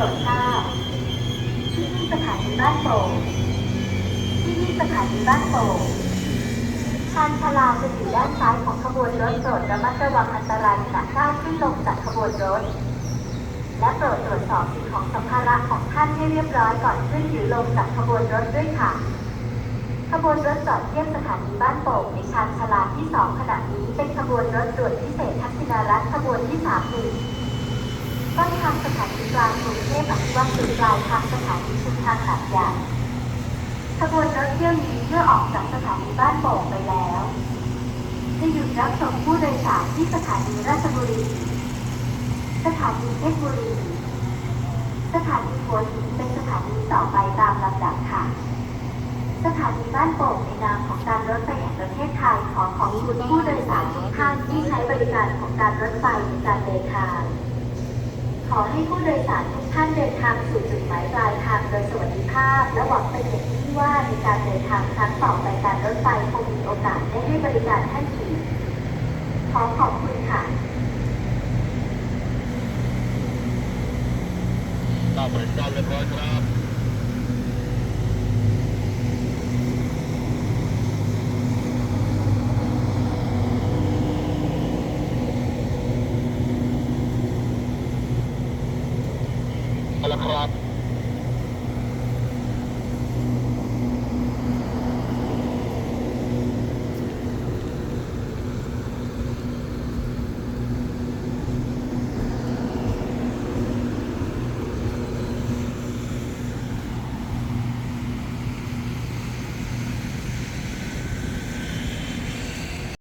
โปรดทราบที่นี่สถานีบ้านโป่งที่นี่สถานีบ้านโป่งชานชลาจะอยู่ด้านซ้ายของขบวนรถโปรดระมัดระวังอันตรายขณะก้าวขึ้นลงจากขบวนรถ และโปรดตรวจสอบสิ่งของสัมภาระของท่านให้เรียบร้อยก่อนขึ้นหรือลงจากขบวนรถด้วยค่ะ ขบวนรถจอดเทียบสถานีบ้านโป่งในชานชลาที่สองขณะนี้เป็นขบวนรถด่วนพิเศษทักษิณารัตขบวนที่สามหนึ่ ต้นทางสถานีกลางกรุงเทพอภิวัตถึงปลายทางสถานีชุมทางหาดใหญ่ขบวนรถเที่ยวนี้เมื่อออกจากสถานีบ้านโป่งไปแล้วจะหยุดรับส่งผู้โดยสารที่สถานีราชบุรี สถานีเพชรบุรี สถานีหัวหินเป็นสถานีต่อไปตามลำดับค่ะ สถานีบ้านโป่งในนามของการรถไฟแห่งประเทศไทยขอขอบคุณผู้โดยสารทุกท่านที่ใช้บริการของการรถไฟในการเดินทาง ขอให้ผู้โดยสารทุกท่านเดินทางสู่จุดหมายปลายทางโดยสวัสดิภาพ และหวังเป็นอย่างยิ่งว่าในการเดินทางครั้งต่อไปการรถไฟคงมีโอกาสได้ให้บริการท่านอีกขอขอบคุณค่ะตอบริการเรียบร้อยครับ Kalakrat